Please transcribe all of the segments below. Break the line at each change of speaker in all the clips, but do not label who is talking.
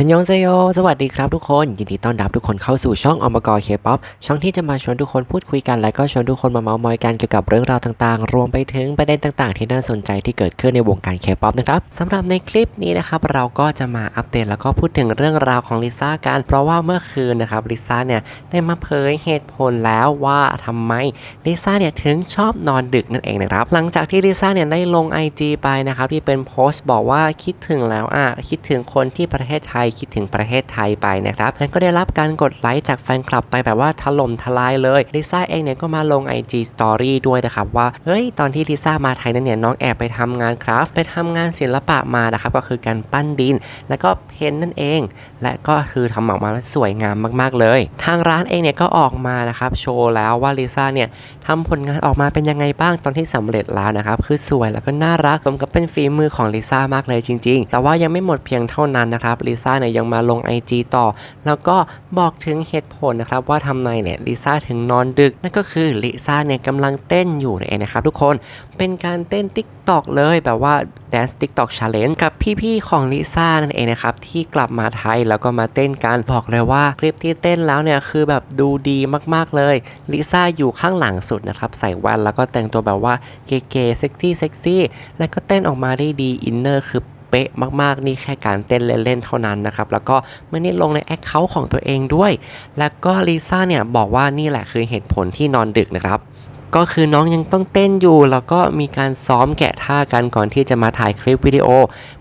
ฮันยองเซโย สวัสดีครับทุกคน ยินดีต้อนรับทุกคนเข้าสู่ช่องอมกรเคป๊อปช่องที่จะมาชวนทุกคนพูดคุยกัน และก็ชวนทุกคนมาเมาท์มอยกันเกี่ยวกับเรื่องราวต่างๆ รวมไปถึงประเด็นต่างๆ ที่น่าสนใจที่เกิดขึ้นในวงการเคป๊อปนะครับสำหรับในคลิปนี้นะครับ เราก็จะมาอัปเดตแล้วก็พูดถึงเรื่องราวของลิซ่ากัน เพราะว่าเมื่อคืนนะครับลิซ่าเนี่ยได้มาเผยเหตุผลแล้วว่าทำไมลิซ่าเนี่ยถึงชอบนอนดึกนั่นเองนะครับ หลังจากที่ลิซ่าเนี่ยได้ลง IG ไปนะครับที่เป็นโพสต์บอกว่าคิดถึงแล้วอะคิดถึงคนที่ประเทศไทยคิดถึงประเทศไทยไปนะครับแล้วก็ได้รับการกดไลค์จากแฟนคลับไปแบบว่าถล่มทลายเลยลิซ่าเองเนี่ยก็มาลง IG Story ด้วยนะครับว่าเฮ้ยตอนที่ลิซ่ามาไทยนั้นเนี่ยน้องแอบไปทำงานคราฟต์ไปทำงานศิลปะมานะครับก็คือการปั้นดิน แล้วก็เพ้นท์นั่นเอง และก็คือทำออกมาแล้วสวยงามมาก ๆ เลย ทางร้านเองเนี่ยก็ออกมานะครับโชว์แล้วว่าลิซ่าเนี่ย ทำผลงานออกมาเป็นยังไงบ้างตอนที่สำเร็จแล้วนะครับ คือสวยแล้วก็น่ารักสมกับเป็นฝีมือของลิซ่ามากเลยจริง ๆ แต่ว่ายังไม่หมดเพียงเท่านั้นนะครับลิซ่าเนี่ยยังมาลง IG ต่อ แล้วก็บอกถึงเหตุผลนะครับว่าทำไมเนี่ยลิซ่าถึงนอนดึก นั่นก็คือลิซ่าเนี่ยกำลังเต้นอยู่นั่นเองนะครับทุกคนเป็นการเต้นติ๊ TikTok เลยแบบว่า Dance TikTok Challenge กับพี่ๆของลิซ่านั่นเองนะครับ ที่กลับมาไทยแล้วก็มาเต้นกันบอกเลยว่าคลิปที่เต้นแล้วเนี่ย คือแบบดูดีมากๆเลยลิซ่าอยู่ข้างหลังสุดนะครับ ใส่แว่นแล้วก็แต่งตัวแบบว่าเก๋ๆเซ็กซี่เซ็กซี่แล้วก็เต้นออกมาได้ดีอินเนอร์คือเป๊ะมากๆ นี่แค่การเต้นเล่น ๆ เท่านั้นนะครับ แล้วก็ไม่ได้ลงในแอคเคาท์ของตัวเองด้วย แล้วก็ลิซ่าเนี่ยบอกว่านี่แหละคือเหตุผลที่นอนดึกนะครับ ก็คือน้องยังต้องเต้นอยู่ แล้วก็มีการซ้อมแกะท่ากันก่อนที่จะมาถ่ายคลิปวิดีโอ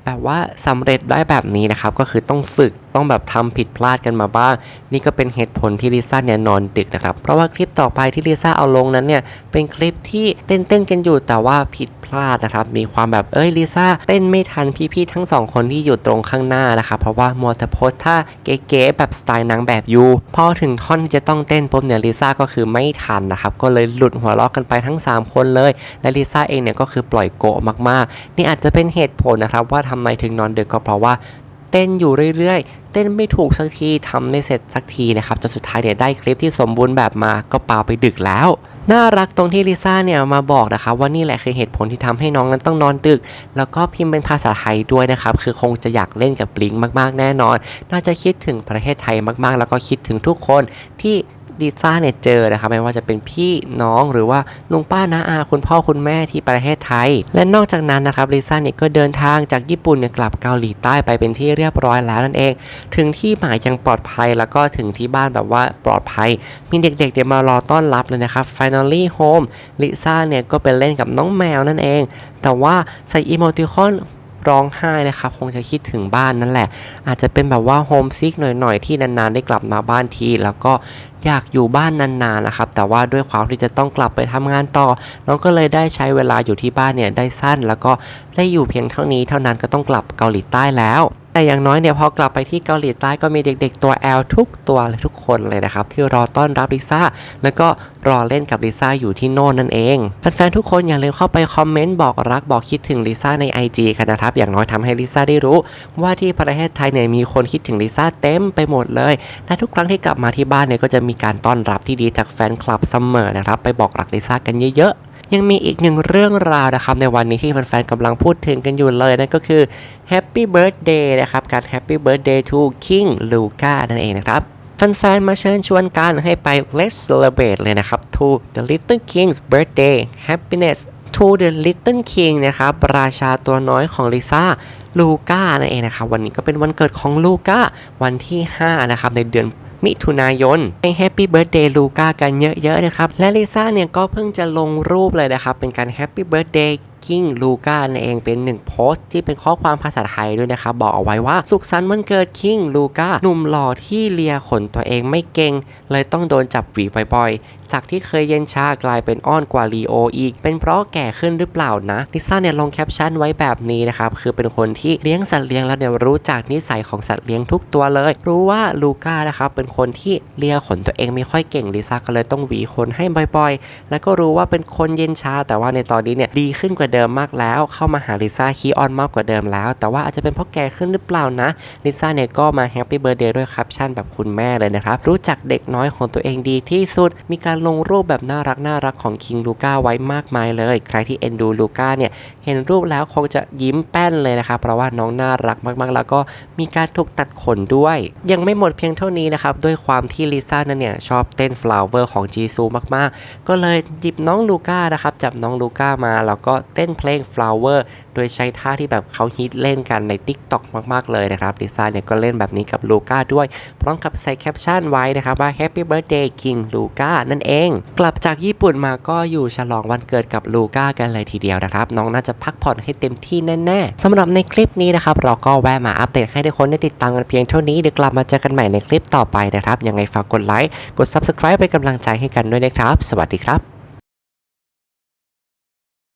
แบบว่าสำเร็จได้แบบนี้นะครับ ก็คือต้องฝึกต้องแบบทำผิดพลาดกันมาบ้าง นี่ก็เป็นเหตุผลที่ลิซ่าเนี่ยนอนดึกนะครับ เพราะว่าคลิปต่อไปที่ลิซ่าเอาลงนั้นเนี่ยเป็นคลิปที่เต้นเต้นกันอยู่แต่ว่าผิดพลาดนะครับ มีความแบบเอ้ยลิซ่าเต้นไม่ทันพี่ๆทั้งสองคนที่อยู่ตรงข้างหน้านะครับ เพราะว่ามัวแต่โพส ท่าเก๋ๆแบบสไตล์นางแบบยูพอถึงท่อนที่จะต้องเต้นปุ๊บเนี่ยลิซ่าก็คือไม่ทันนะครับก็เลยหลุดหัวเราะกันไปทั้ง 3 คนเลย และลิซ่าเองเนี่ยก็คือปล่อยโกะมากๆ นี่อาจจะเป็นเหตุผลนะครับว่าทำไมถึงนอนดึกก็เพราะว่า เต้นอยู่เรื่อยๆ เต้นไม่ถูกสักทีทำไม่เสร็จสักทีนะครับจนสุดท้ายเนี่ยได้คลิปที่สมบูรณ์แบบมาก็ปาไปดึกแล้วน่ารักตรงที่ลิซ่าเนี่ยมาบอกนะครับว่านี่แหละคือเหตุผลที่ทำให้น้องนั้นต้องนอนดึก แล้วก็พิมพ์เป็นภาษาไทยด้วยนะครับ คือคงจะอยากเล่นกับลิงก์มากๆ แน่นอน น่าจะคิดถึงประเทศไทยมากๆ แล้วก็คิดถึงทุกคนที่ ลิซ่าเนี่ยเจอนะครับไม่ว่าจะเป็นพี่น้องหรือว่าลุงป้าน้าอาคุณพ่อคุณแม่ที่ประเทศไทย และนอกจากนั้นนะครับลิซ่าเนี่ยก็เดินทางจากญี่ปุ่นเนี่ยกลับเกาหลีใต้ไปเป็นที่เรียบร้อยแล้วนั่นเอง ถึงที่หมายยังปลอดภัยแล้วก็ถึงที่บ้านแบบว่าปลอดภัย มีเด็กๆเดี๋ยวมารอต้อนรับเลยนะครับ finally home ลิซ่าเนี่ยก็ไปเล่นกับน้องแมวนั่นเอง แต่ว่าใส่อีโมติคอน ร้องไห้นะครับ คงจะคิดถึงบ้านนั่นแหละ อาจจะเป็นแบบว่าโฮมซิกหน่อยๆ ที่นานๆ ได้กลับมาบ้านที แล้วก็อยากอยู่บ้านนานๆนะครับ แต่ว่าด้วยความที่จะต้องกลับไปทำงานต่อ น้องก็เลยได้ใช้เวลาอยู่ที่บ้านเนี่ยได้สั้น แล้วก็ได้อยู่เพียงเท่านี้เท่านั้นก็ต้องกลับเกาหลีใต้แล้ว แต่อย่างน้อยเนี่ยพอกลับไปที่เกาหลีใต้ก็มีเด็กๆตัว L ทุกตัวเลยทุกคนเลยนะครับ ที่รอต้อนรับลิซ่าแล้วก็รอเล่นกับลิซ่าอยู่ที่โน่นนั่นเองแฟนๆทุกคนอย่าลืมเข้าไปคอมเมนต์บอกรักบอกคิดถึงลิซ่าใน IG กันนะครับ อย่างน้อยทำให้ลิซ่าได้รู้ ว่าที่ประเทศไทยเนี่ยมีคนคิดถึงลิซ่าเต็มไปหมดเลยและทุกครั้งที่กลับมาที่บ้านเนี่ยก็จะมีการต้อนรับที่ดีจากแฟนคลับเสมอนะครับไปบอกรักลิซ่ากันเยอะๆ ยังมีอีกหนึ่งเรื่องราวนะครับในวันนี้ที่แฟนๆกำลังพูดถึงกันอยู่เลยนั่นก็คือ Happy Birthday นะครับการ Happy Birthday to King Luca นั่นเองนะครับแฟนๆมาเชิญชวนกันให้ไป Let's celebrate เลยนะครับ to the Little King's birthday happiness to the Little King นะครับราชาตัวน้อยของลิซ่าลูก้านั่นเองนะครับวันนี้ก็เป็นวันเกิดของลูก้าวันที่ 5 นะครับในเดือน มิถุนายนให้แฮปปี้เบิร์ดเดย์ลูก้ากันเยอะๆนะครับ และลิซ่าเนี่ยก็เพิ่งจะลงรูปเลยนะครับ เป็นการแฮปปี้เบิร์ดเดย์ คิงลูก้านั่นเองเป็นหนึ่งโพสต์ที่เป็นข้อความภาษาไทยด้วยนะครับบอกเอาไว้ว่าสุขสันต์วันเกิดคิงลูก้าหนุ่มหล่อที่เลียขนตัวเองไม่เก่ง เลยต้องโดนจับหวีบ่อยๆ จากที่เคยเย็นชากลายเป็นอ้อนกว่าลีโออีก เป็นเพราะแก่ขึ้นหรือเปล่านะลิซ่าเนี่ยลงแคปชั่นไว้แบบนี้นะครับคือเป็นคนที่เลี้ยงสัตว์เลี้ยงแล้วเนี่ยรู้จักนิสัยของสัตว์เลี้ยงทุกตัวเลย รู้ว่าลูก้านะครับเป็นคนที่เลียขนตัวเองไม่ค่อยเก่งลิซ่าก็เลยต้องหวีขนให้บ่อยๆ แล้วก็รู้ว่าเป็นคนเย็นชาแต่ว่าในตอนนี้เนี่ยดีขึ้นกว่าเดิมเดิมมากแล้ว เข้ามาหาลิซ่าคีออนมากกว่าเดิมแล้ว แต่ว่าอาจจะเป็นเพราะแกขึ้นหรือเปล่านะลิซ่าเนี่ยก็มาแฮปปี้เบ t ร์เดย์ด้วยแคปชั่นแบบคุณแม่เลยนะครับ รู้จักเด็กน้อยของตัวเองดีที่สุด มีการลงรูปแบบน่ารักน่ารักของคิงลูก้าไว้มากมายเลย ใครที่เอ็นดูลูก้าเนี่ยเห็นรูปแล้วคงจะยิ้มแป้นเลยนะครับเพราะว่าน้องน่ารักมากๆ แล้วก็มีการถูกตัดขนด้วย ยังไม่หมดเพียงเท่านี้นะครับด้วยความที่ลิซ่านั้นเนี่ยชอบเต้น flower ของจีซูมากๆ ก็เลยหยิบน้องลูก้านะครับจับน้องลูก้ามาแล้วก็เต้นเพลง flower โดยใช้ท่าที่แบบเขาฮิตเล่นกันใน TikTok มาก ๆ เลยนะครับลิซ่าเนี่ยก็เล่นแบบนี้กับลูก้าด้วย พร้อมกับใส่แคปชั่นไว้นะครับว่า Happy Birthday King Luca นั่นเอง กลับจากญี่ปุ่นมาก็อยู่ฉลองวันเกิดกับลูก้ากันเลยทีเดียวนะครับ น้องน่าจะพักผ่อนให้เต็มที่แน่ๆสำหรับในคลิปนี้นะครับ เราก็แวะมาอัปเดตให้ทุกคนได้ติดตามกันเพียงเท่านี้เดี๋ยวกลับมาเจอกันใหม่ในคลิปต่อไปนะครับยังไงฝากกดไลค์กด Subscribe เป็นกำลังใจให้กันด้วยนะครับ สวัสดีครับ